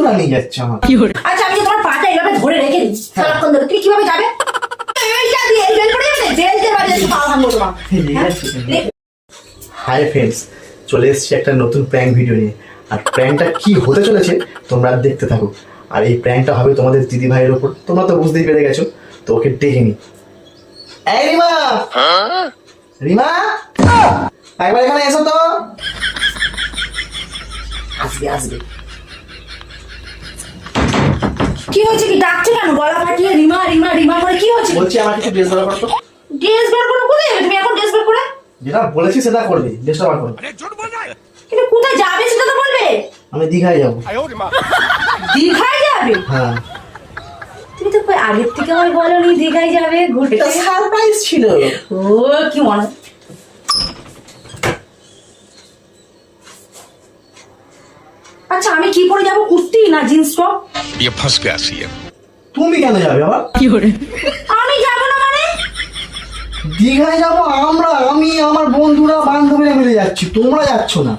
বন্ধুরা নিয়ে যাচ্ছে আমার আচ্ছা আমি তোমার পাটা এইভাবে ধরে রেখে দিই সারাক্ষণ ধরে। তুমি কীভাবে যাবে? এইটা দিয়ে এই বেল করে যাবে? জেলতে পারলে পা ভাঙবো তোমার। হ্যাঁ? হাই ফ্রেন্ডস চলে এসেছি একটা নতুন প্র্যাঙ্ক ভিডিও নিয়ে। আর প্র্যাঙ্কটা কি হতে চলেছে তোমরা দেখতে থাকো। আর এই প্র্যাঙ্কটা হবে তোমাদের দিদি ভাইয়ের ওপর তোমরা তো বুঝতেই পেরে গেছো তো ওকে ডেকে নি। এই রিমা! রিমা! একবার এখানে এসো তো। আসবে আসবে। কি হয়েছে কি? ডাকছে কেন? গলা ফাটিয়ে রিমা রিমা রিমা করে কি হয়েছে? বলছি আমার কিছু ড্রেস বার করতো ড্রেস বের করে কোথায় তুমি এখন ড্রেস বের করে? যেটা বলেছি সেটা করবে ড্রেসটা বার করবে। কিন্তু কোথায় যাবে সেটা তো বলবে? আমি দীঘায় যাব। দীঘায় যাবে? হ্যাঁ। তুমি তো কই আগের থেকে আমায় বলনি দীঘায় যাবে ঘুরতে? এটা সারপ্রাইজ ছিল। ও কি মনে আচ্ছা আমি কি পরে যাবো কুর্তি না জিন্স টপ ये फंस गया सीएम তুমি কেন যাবে আবার আমি যাবো না মানে দীঘায় যাবো আমরা আমি আমার বন্ধুরা বান্ধবীরা মিলে যাচ্ছি তোমরা যাচ্ছ না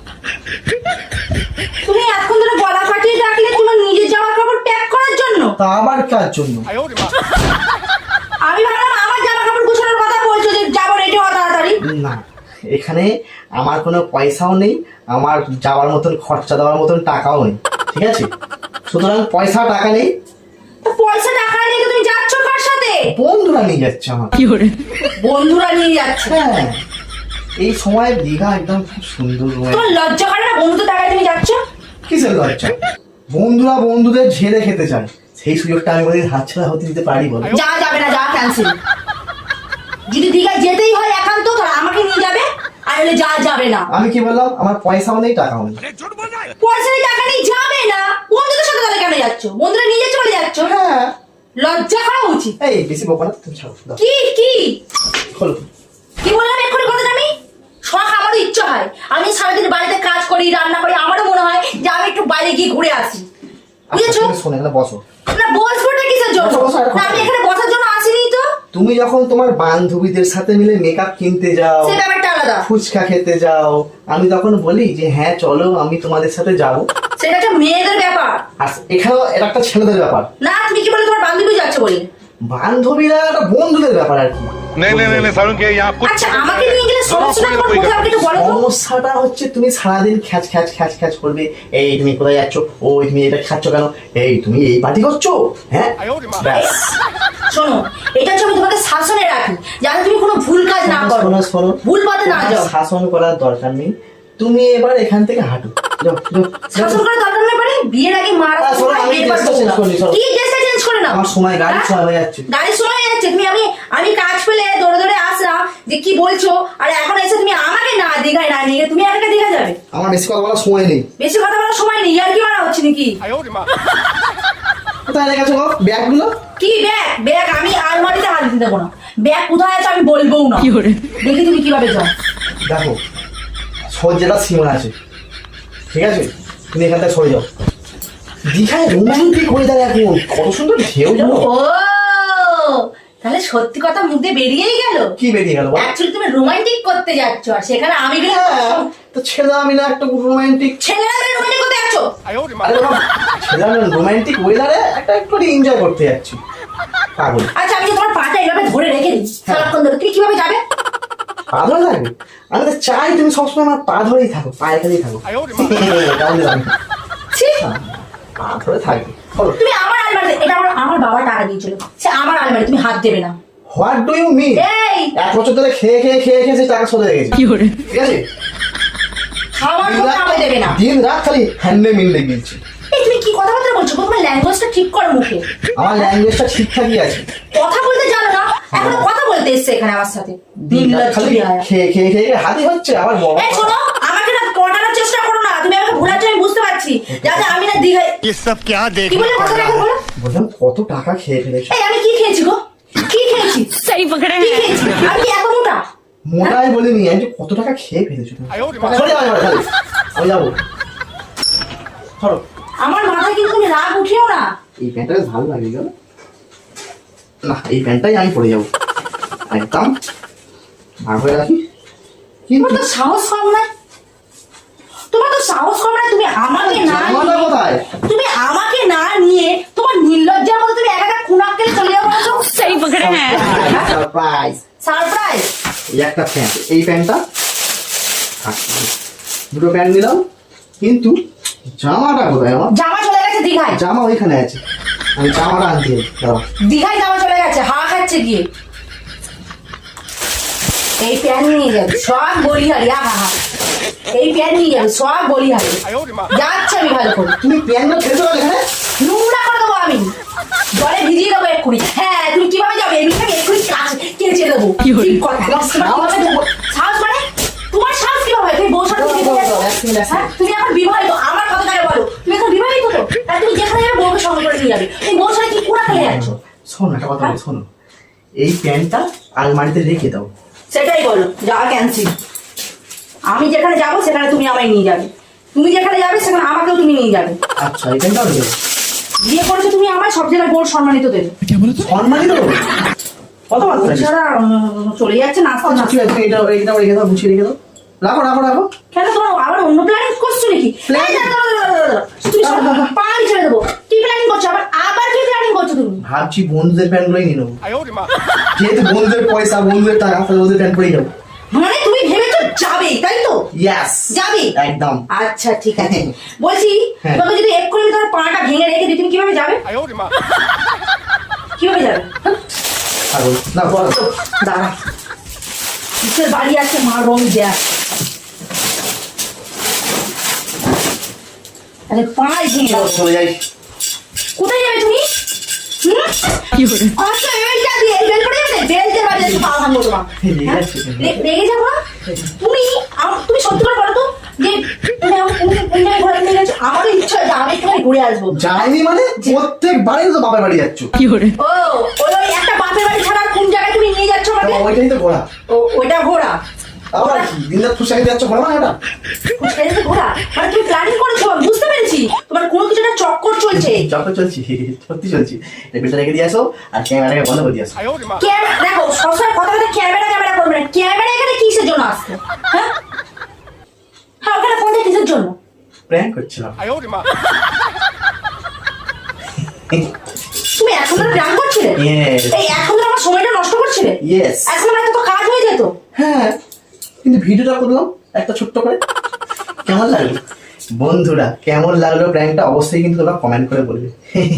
তুমি এখন ধরে গলা ফাটিয়ে ডাকলে তোমার নিজের জামা কাপড় প্যাক করার জন্য তা আবার কার জন্য আমি ভাবলাম আমার জামা কাপড় গুছানোর কথা বলছো যে যাবো রেডি হওয়া তাড়াতাড়ি না এখানে আমার কোনো পয়সাও নেই আমার যাওয়ার মতন খরচা দেওয়ার মতন টাকাও নেই ঠিক আছে? সুতরাং পয়সা টাকা নেই। পয়সা টাকা নিয়ে তুমি যাচ্ছ কার সাথে? বন্ধুরা নিয়ে যাচ্ছে আমার। বন্ধুরা নিয়ে যাচ্ছে? হ্যাঁ। এই সময় দীঘা একদম খুব সুন্দর তোমার লজ্জা করে না বন্ধু টাকায় তুমি যাচ্ছ? কিসের লজ্জা? বন্ধুরা বন্ধুদের ঝেড়ে খেতে চায়। সেই সুযোগটা আমি কোনোদিন হাতছাড়া হতে দিতে পারি বলো? যা যাবে না যা ক্যান্সেল যদি দীঘায় যেতেই হয় একান্ত তাহলে আমাকে নিয়ে যাবে আর হলে যা যাবে না। আমি কি বললাম? আমার পয়সাও নেই টাকাও নেই পয়সা নিয়ে টাকা নিয়ে যাবে না। বন্ধুদের সাথে তাহলে কেন যাচ্ছ? বন্ধুরা নিজে চলে যাচ্ছ? হ্যাঁ। লজ্জা করা উচিত। এই বেশি বকো না তুমি ছাড়ো দাও। কি কি? খোলো। কি বললাম এক্ষুনি কথা আমি? শখ আমারও ইচ্ছা হয়। আমি সারাদিন বাড়িতে কাজ করি রান্না করি আমারও মনে হয় যে আমি একটু বাইরে গিয়ে ঘুরে আসি। আচ্ছা বুঝেছ? তুমি শোনো এখানে বসো। না বসবোটা কিসের জন্য? বসো, বসো, আর না, আমি এখানে বসার জন্য তুমি যখন তোমার বান্ধবীদের সাথে মিলে মেকআপ কিনতে যাও ব্যাপারটা আলাদা। ফুচকা খেতে যাও আমি তখন বলি যে হ্যাঁ চলো আমি তোমাদের সাথে যাব। সেটা একটা মেয়েদের ব্যাপার। আর এখানেও এটা একটা ছেলেদের ব্যাপার। না তুমি কি বলে তোমার বান্ধবী যাচ্ছে বলে? বান্ধবীরা একটা বন্ধুদের ব্যাপার আর কি। আচ্ছা, এই তুমি এই করছ? হ্যাঁ? শোনো এটা তোমাকে শাসনে রাখি। তুমি কোনো ভুল কাজ না করো। ভুল না যাও। শাসন করার দরকার নেই। তুমি এবার এখান থেকে হাঁটো। শাসন করার দরকার নেই বিয়ের আগে মারা শোনো। কি ড্রেসটা চেঞ্জ করে নাও? আমার সময় গাড়ি হ্যাঁ? সময় হয়ে যাচ্ছে। সময় হয়ে যাচ্ছে তুমি আমি আমি কাজ পেলে দৌড়ে দৌড়ে আসলাম যে কি বলছো? আর এখন এসে তুমি আমাকে না দীঘায় না নিয়ে তুমি একা দীঘা যাবে? আমার বেশি কথা বলার সময় নেই। বেশি কথা বলার সময় নেই আর কি মারা হচ্ছে নাকি? কোথায় রেখেছো গো? ব্যাগগুলো? কি ব্যাগ? ব্যাগ আমি আলমারিতে হাত দিতে দেবো না। ব্যাগ কোথায় আছে আমি বলব না। দেখি তুমি কীভাবে যাও। দেখো সহ্যেটা সীমা আছে। ঠিক আছে? তুমি এখান থেকে সরে যাও। দীঘায় রোমান্টিক ওয়েদার এখন। কত সুন্দর ঢেউ জানো? ও তাহলে সত্যি কথা মুখ দিয়ে বেরিয়েই গেল? কি বেরিয়ে গেল? অ্যাকচুয়ালি তুমি রোমান্টিক করতে যাচ্ছ আর সেখানে আমি গেলে হ্যাঁ, তো ছেলে আমি না একটা রোমান্টিক ছেলেরা রোমান্টিক করতে যাচ্ছ? ছেলে আমি রোমান্টিক ওয়েদারে একটা একটু এনজয় করতে যাচ্ছি। পাগল। আচ্ছা আমি তোমার পাটা এইভাবে ধরে রেখে দিই। সারাক্ষণ ধরে। তুমি কীভাবে যাবে? পা ধরে থাকবে আমি তো চাই তুমি সবসময় আমার পা ধরেই থাকো পায়ে থাকো। পা ধরে থাকবে তুমি আমার আলমারি এটা আমার আমার বাবা টাকা দিয়েছিল। সে আমার আলমারি তুমি হাত দেবে না। হোয়াট ডু ইউ মিন এই! এক বছর ধরে খেয়ে খেয়ে খেয়ে খেয়ে সে টাকা চলে গেছে। ঠিক আছে? খাওয়ার দিন রাত- দেবে না। দিন রাত খালি হ্যান্ডে এই তুমি কি কথাবার্তা বলছো গো? তোমার ল্যাঙ্গুয়েজটা ঠিক করো মুখে আমার ল্যাঙ্গুয়েজটা ঠিকঠাকই আছে কথা বলতে জানো না এখন কথা বলতে এসছে এখানে আমার সাথে দিন রাত খালি দিন রাত খেয়ে খেয়ে খেয়ে খেয়ে হাতি হচ্ছে আবার বড় এই শোনো আমাকে না পটানোর চেষ্টা করো না তুমি আমাকে ভুলাচ্ছ আমি বুঝতে পারছি যাতে আমি না দীঘায় ये सब क्या কি देखना বলে पड़ কথাটা रहा এখন है বলো বললাম কত টাকা খেয়ে ফেলেছো এই আমি কি খেয়েছি গো কি খেয়েছি सही पकड़े কি हैं খেয়েছি আমি কি এত মোটা মোটাই বলিনি আমি যে কত টাকা খেয়ে ফেলেছো তুমি সরে যাও এবার খালি আমি যাবো ধরো আমার মাথায় কিন্তু তুমি রাগ উঠিও না। এই প্যান্টটা ভালো লাগে গেল না এই প্যান্টটাই আমি পরে যাব। একদম। ভাগ হয়ে রাখি তোমার তো সাহস কম না। তোমার তো সাহস কম না তুমি আমাকে না তুমি আমাকে না নিয়ে তোমার নির্লজ্জার মতো তুমি একা একা কুনাককে চলে যাব সেই পকেটে হ্যাঁ। সারপ্রাইজ। সারপ্রাইজ? এই একটা প্যান্ট। এই প্যান্টটা আচ্ছা, দুটো প্যান্ট নিলাম। কিন্তু জামাটা কোথায় আমার? জামা চলে গেছে দীঘায়। জামা ওইখানে আছে। আমি জামাটা আনতে। দীঘায় জামা চলে গেছে হা খাচ্ছে গিয়ে। এই প্যান নিয়ে যাবে সব বলিহারি আহা হা এই প্যান নিয়ে যাবে সব বলিহারি। যাচ্ছে আমি ভালো করে। তুমি ফেলতে পারো এখানে? নোংরা করে দেবো আমি। জলে ভিজিয়ে দেবো এক্ষুনি। হ্যাঁ তুমি কীভাবে যাবে? এমনিটাকে এক্ষুনি কাছে কেচে দেবো। ঠিক কথা তোমার কীভাবে দেবো? সাহস মানে তোমার সাহস কীভাবে হয়? তুমি বউ সাথে দাও, যেতে দাও, যাচ্ছো? দাও, এক মিনিট, এক হ্যাঁ? তুমি এখন বিবাহিত আমার কথা তাহলে বলো তুমি এখন বিবাহিত তো তাহলে তুমি যেখানে যাবে যাবে। কি কুড়া খেলে যাচ্ছ? শোনো একটা কথা বলি শোনো। এই প্যান্টটা আলমারিতে রেখে দাও। সেটাই বলো যাওয়া ক্যান্সেল আমি যেখানে যাব সেখানে তুমি আমায় নিয়ে যাবে। তুমি যেখানে যাবে সেখানে আমাকেও তুমি নিয়ে যাবে। আচ্ছা এই প্যান্টটাও রেখে দাও বিয়ে করেছ তুমি আমার সব জায়গায় বড় সম্মানিত দেবে। সম্মানই দেবো কত ছাড়া চলে যাচ্ছে নাস্তা আচ্ছা ঠিক আছে এটা এইটাও রেখে দাও গুছিয়ে রেখে দাও। রাখো রাখো রাখো। কেন তোমার আবার অন্য প্ল্যানিং করছ নাকি। তুমি সব ছেড়ে দেবো। কি প্ল্যানিং করছ? আবার আবার কি প্ল্যানিং করছ তুমি? ভাবছি বন্ধুদের প্যান্টগুলোই নিয়ে নেব। যেহেতু বন্ধুদের পয়সা বন্ধুদের টাকা তাহলে ওদের প্যান্ট পরেই যাব। মানে তুমি ভেবেছো যাবে তাই তো? ইয়াস যাবে একদম। আচ্ছা ঠিক আছে। বলছি হ্যাঁ। তোমাকে যদি এক্ষুনি তোমার পাটা ভেঙে রেখে দিই তুমি কীভাবে যাবে? কীভাবে যাবে? বল, না দাঁড়া। কিসের বাড়ি আছে? মা রং দেয়া। আরে পায়ে ভেঙে চলে যাই। কোথায় যাবে তুমি? হুম? আচ্ছা এইটা দিয়ে বেল করে যাবে। বেলতে বাজে পা ভাঙবো তোমার। রেগে? যাচ্ছে কেন? রে- রেগে যাব? তুমি তুমি সত্যি করে বলো তো যে নিয়ে গেছো ইচ্ছা আছে আমি একটুখানি ঘুরে আসব। যাইনি মানে প্রত্যেক বাড়ি তো বাপের বাড়ি যাচ্ছ। ও ওই ওই একটা বাপের বাড়ি ছাড়া কোন জায়গায় তুমি নিয়ে যাচ্ছ আমাকে? ওইটাই তো ঘোরা। ও ওইটা ঘোরা। আবার কি? দিন রাত ফুসাকে যাচ্ছ ঘোরা ওটা ফুচকা যেতে মানে তুমি প্ল্যানিং করেছ বুঝতে পেরেছি। তোমার কোনো কিছু একটা চক্কর চলছে। যত চলছি সত্যি চলছি। টেবিলটা রেখে দিয়ে আসো আর ক্যামেরাটাকে বন্ধ করে দিয়ে আসো। ক্যামেরা দেখো সবসময় কথা বলতে ক্যামেরা ক্যামেরা করবে না। ক্যামেরা এখানে কিসের জন্য আসছে? হ্যাঁ? হ্যাঁ ওখানে ফোনটা কিসের জন্য? প্র্যাঙ্ক করছিলাম। তুমি এখন ধরে প্ল্যান করছিলে? এই এখন আমার সময়টা নষ্ট করছিলে? Yes. এখন আমার তো কাজ হয়ে যেত হ্যাঁ। কিন্তু ভিডিওটা করলাম একটা ছোট্ট করে। কেমন লাগল? বন্ধুরা, কেমন লাগল প্র্যাঙ্কটা? অবশ্যই কিন্তু তোমরা কমেন্ট করে বলবে।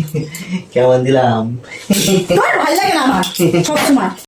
কেমন দিলাম? ভালো লাগে না আমার? সবসময়।